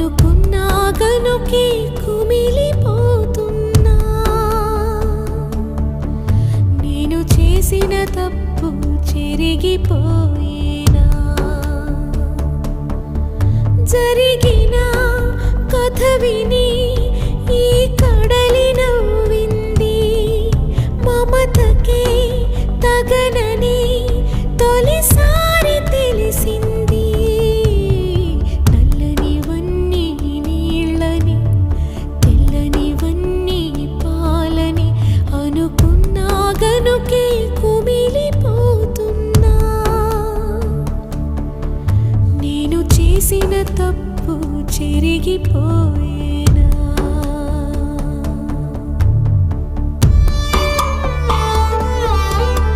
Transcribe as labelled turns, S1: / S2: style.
S1: గనుకే కుమిలిపోతున్నా. నేను చేసిన తప్పు చెరిగిపోయేనా. జరిగినా చేసిన తప్పు చెరిగిపోయే